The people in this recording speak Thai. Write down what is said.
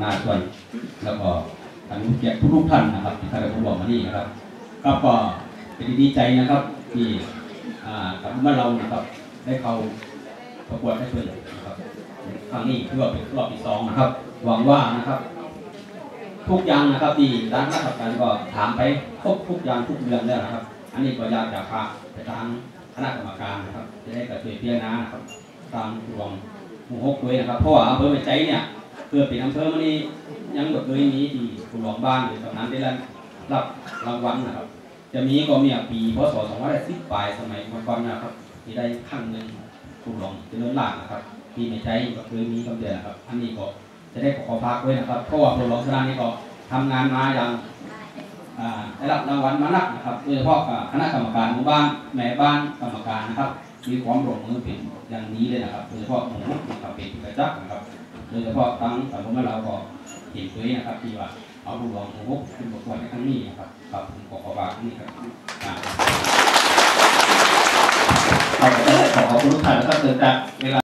หน้าส่วนแล้วก็ท่านผู้เกียรติทุกท่านนะครับที่ท่านได้ร่วมมานี่นะครับครับก็เป็นดีใจนะครับที่กับเมื่อเรานะครับได้เข้าประกวดได้เพื่อนนะครับครั้งนี้ถือว่าเป็นรอบที่สองนะครับ หวังว่านะครับ ทุกอย่างนะครับที่ด้านราชการก็ถามไปครบทุกอย่างทุกเรื่องแล้วนะครับ อันนี้ก็อยากจะฝากไปทางคณะกรรมการนะครับ จะได้กระช่วยพิจารณานะครับ ตามรวมหมู่หกด้วยนะครับ เพราะว่าอำเภอใจเนี่ย เพื่อเป็นอำเภอมันนี้ยังแบบเคยมีที่ผู้หลวงบ้านหรือกำนันได้รับรางวัลนะครับ จะมีก็มีปีพศ2510ปลายสมัยก่อนนะครับที่ได้ครั้งหนึ่งผู้หลวงเจริญล่างนะครับที่แม่ใจก็เคยมีกำเดือนนะครับ อันนี้ก็จะได้ขอพักไว้นะครับเพราะว่าผู้หลวงสรานี้ก็ทำงานมาอย่างได้รับรางวัลมานักนะครับโดยเฉพาะคณะกรรมการหมู่บ้านแม่บ้านกรรมการนะครับ มีความร่วมมือเป็นอย่างนี้เลยนะครับโดยเฉพาะหมู่นะครับเป็นกระจักนะครับ โดยเฉพาะทั้งสังคมเราก็เห็นด้วยนะครับที่ว่าเอาลูกหลวงของพวกคุณประกวดในครั้งนี้นะครับครับผมขอขอบคุณนี่ครับขอบคุณขอขอบคุณทุกท่านนะครับเกิดจากเวลา